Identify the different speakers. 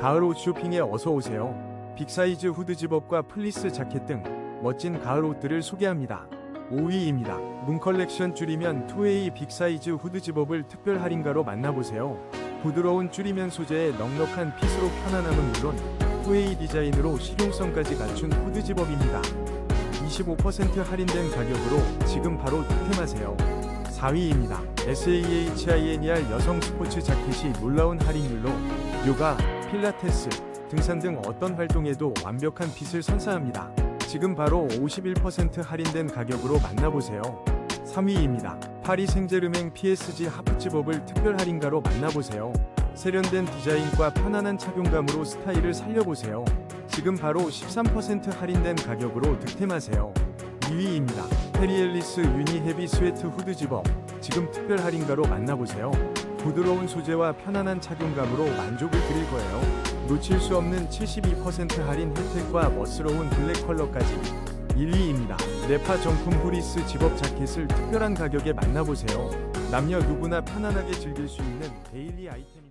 Speaker 1: 가을 옷 쇼핑에 어서 오세요. 빅사이즈 후드 집업과 플리스 자켓 등 멋진 가을 옷들을 소개합니다. 5위입니다. 문 컬렉션 줄이면 2A 빅사이즈 후드 집업을 특별 할인가로 만나보세요. 부드러운 줄이면 소재의 넉넉한 핏으로 편안함은 물론 2A 디자인으로 실용성까지 갖춘 후드 집업입니다. 25% 할인된 가격으로 지금 바로 득템하세요. 4위입니다. SAHINER 여성 스포츠 자켓이 놀라운 할인율로 요가, 필라테스, 등산 등 어떤 활동에도 완벽한 핏을 선사합니다. 지금 바로 51% 할인된 가격으로 만나보세요. 3위입니다. 파리 생제르맹 PSG 하프집업을 특별 할인가로 만나보세요. 세련된 디자인과 편안한 착용감으로 스타일을 살려보세요. 지금 바로 13% 할인된 가격으로 득템하세요. 2위입니다. 페리엘리스 유니 헤비 스웨트 후드 집업. 지금 특별 할인가로 만나보세요. 부드러운 소재와 편안한 착용감으로 만족을 드릴 거예요. 놓칠 수 없는 72% 할인 혜택과 멋스러운 블랙 컬러까지 1위입니다. 네파 정품 후리스 집업 자켓을 특별한 가격에 만나보세요. 남녀 누구나 편안하게 즐길 수 있는 데일리 아이템.